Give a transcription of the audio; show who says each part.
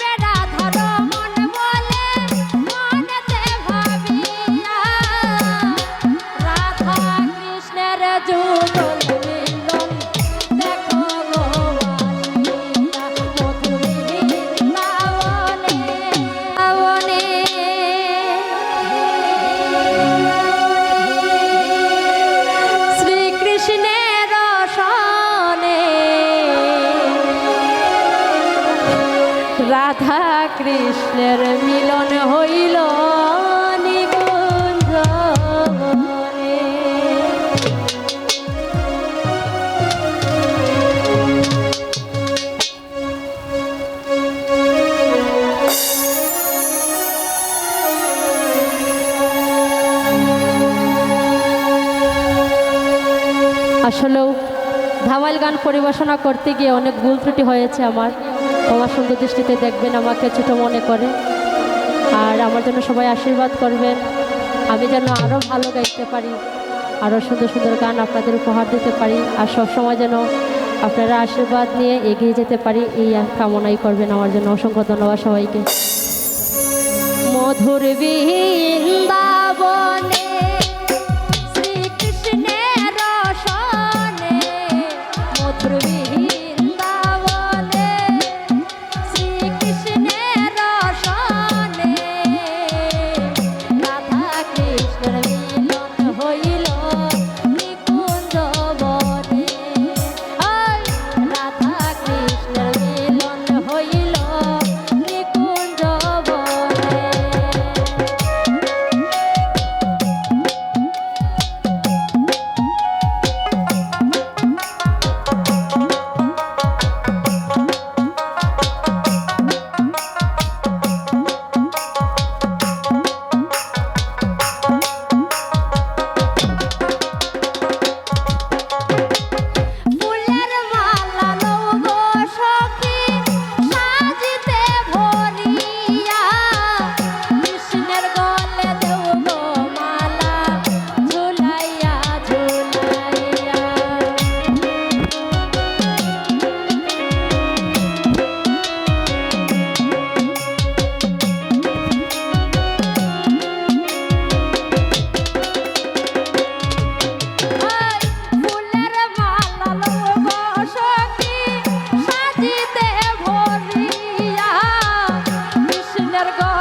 Speaker 1: বেড়া কৃষ্ণের মিলন হইল আসলেও ধামাইল গান পরিবেশনা করতে গিয়ে অনেক ভুল ত্রুটি হয়েছে আমার। তোমার সুন্দর দৃষ্টিতে দেখবেন, আমাকে ছোট মনে করে। আর আমার জন্য সবাই আশীর্বাদ করবেন। আমি যেন আরও ভালো গাইতে পারি আরও সুন্দর সুন্দর গান আপনাদের উপহার দিতে পারি, আর সবসময় যেন আপনারা আশীর্বাদ নিয়ে এগিয়ে যেতে পারি, এই কামনাই করবেন আমার জন্য। অসংখ্য ধন্যবাদ সবাইকে। মধুর বৃন্দাবনে gotta go.